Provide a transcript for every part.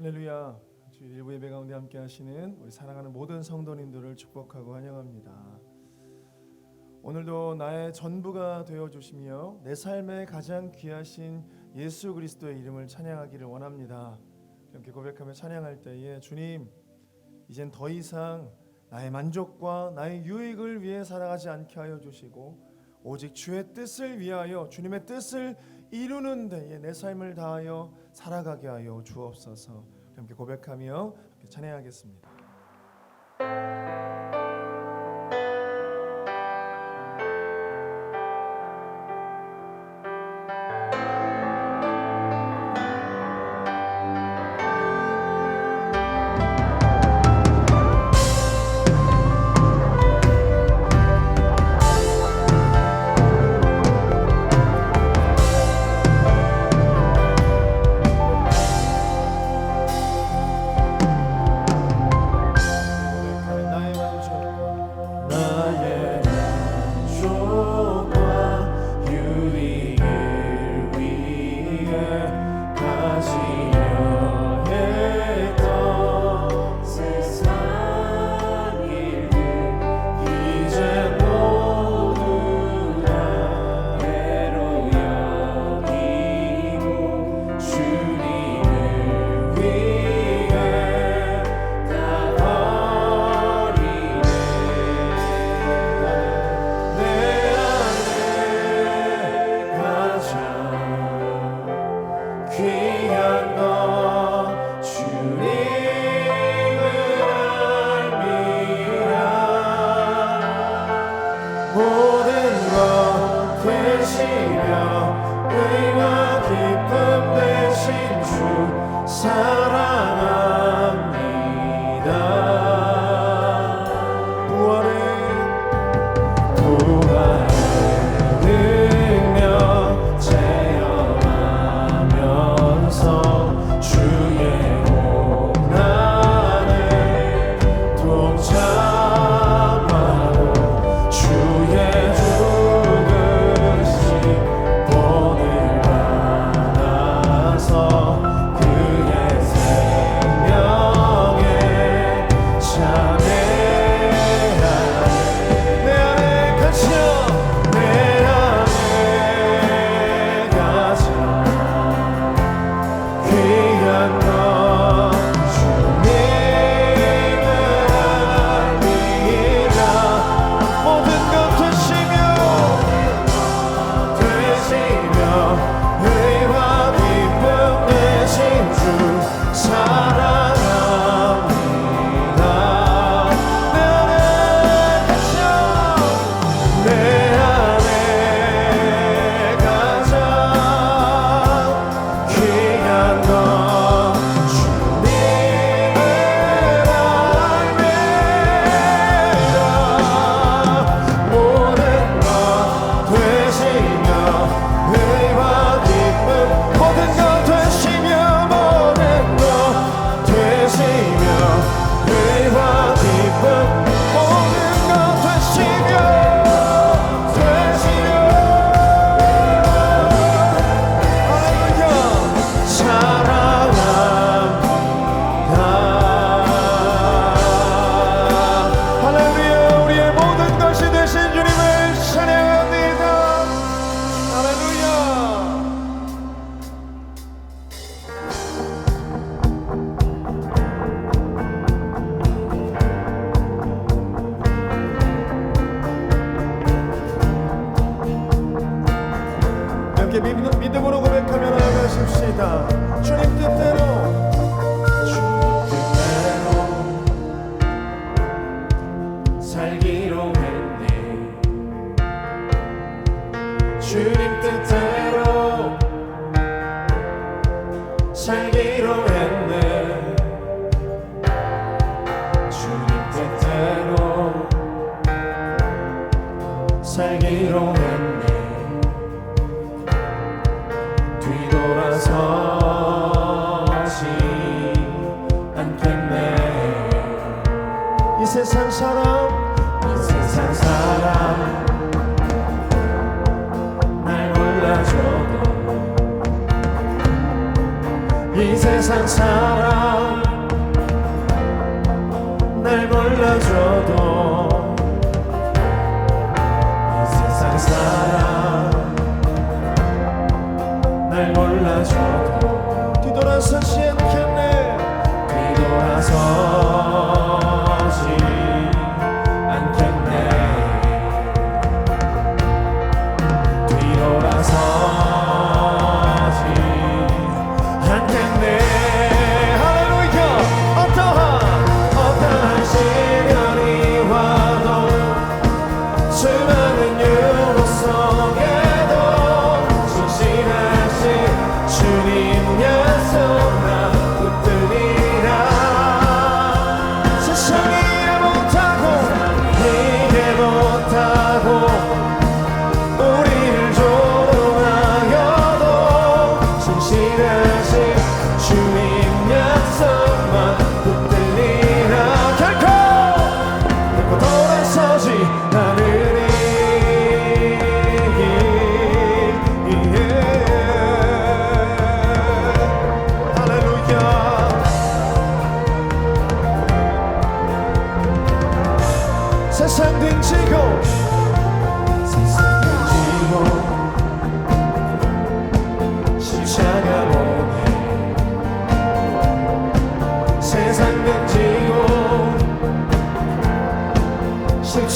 할렐루야. 주일 일부 예배 가운데 함께 하시는 우리 사랑하는 모든 성도님들을 축복하고 환영합니다. 오늘도 나의 전부가 되어 주시며 내 삶에 가장 귀하신 예수 그리스도의 이름을 찬양하기를 원합니다. 이렇게 고백하며 찬양할 때에 주님 이젠 더 이상 나의 만족과 나의 유익을 위해 살아가지 않게 하여 주시고 오직 주의 뜻을 위하여 주님의 뜻을 이루는 데에 내 삶을 다하여 살아가게 하여 주옵소서. 함께 고백하며 함께 찬양하겠습니다. 위해 가시 함께 믿음, 믿음으로 고백하며 나아가십시다. 주님 뜻대로. 주님 뜻대로 살기로 했네 세상 사람 날 몰라줘도 이 세상 사람 날 몰라줘도 뒤돌아서지 않겠네. 뒤돌아서지.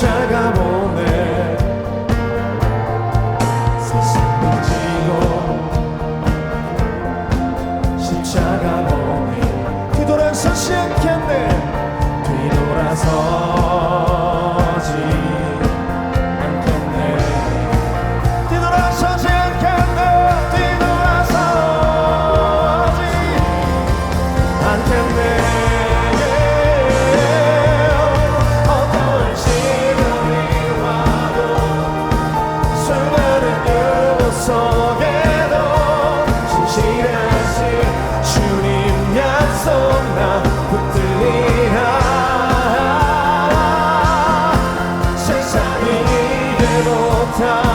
쫓아가보네. 다